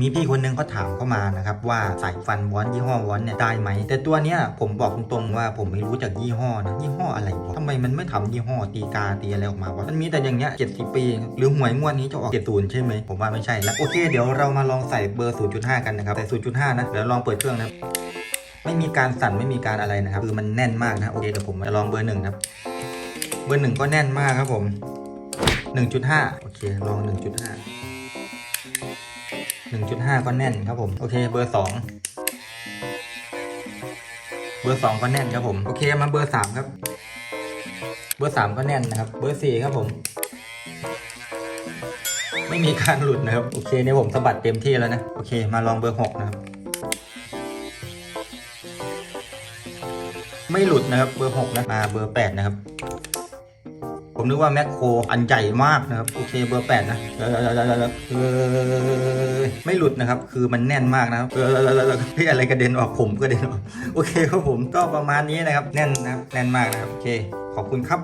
มีพี่คนนึงเขาถามเข้ามานะครับว่าสายฟันวอนยี่ห้อวอนเนี่ยได้ไหม แต่ตัวเนี้ยผมบอกตรงๆว่าผมไม่รู้จากยี่ห้อนะยี่ห้ออะไรวะทำไมมันไม่ทำยี่ห้อตีกาตีอะไรออกมาวะมันมีแต่อย่างเงี้ย70ปี หรือหวยงวดนี้จะออก70ใช่ไหมผมว่าไม่ใช่แล้วโอเคเดี๋ยวเรามาลองใส่เบอร์ 0.5 กันนะครับใส่0.5 นะเดี๋ยวลองเปิดเครื่องนะไม่มีการสั่นไม่มีการอะไรนะครับคือมันแน่นมากนะโอเคเดี๋ยวผมจะลองเบอร์หนึ่งครับเบอร์หนึ่งก็แน่นมากครับผม 1.5 โอเค ลอง 1.5 1.5 ก็แน่นครับผม โอเค เบอร์ 2 เบอร์ 2 ก็แน่นครับผม โอเค มาเบอร์ 3 ครับ เบอร์ 3 ก็แน่นนะครับ เบอร์ 4 ครับผม ไม่มีการหลุดนะครับ โอเคเนี่ยผมสะบัดเต็มที่แล้วนะ โอเค มาลองเบอร์ 6 นะครับ ไม่หลุดนะครับ เบอร์หกนะ มาเบอร์แปดนะครับ ผมนึกว่าแมคโครอันใหญ่มากนะครับ โอเคเบอร์แปดนะเออไม่หลุดนะครับ คือมันแน่นมากนะครับเออเฮ้ยอะไรกระเด็นออกผมกระเด็นออก โอเคครับผมก็ประมาณนี้นะครับ แน่นนะครับ แน่นมากนะครับ โอเค ขอบคุณครับ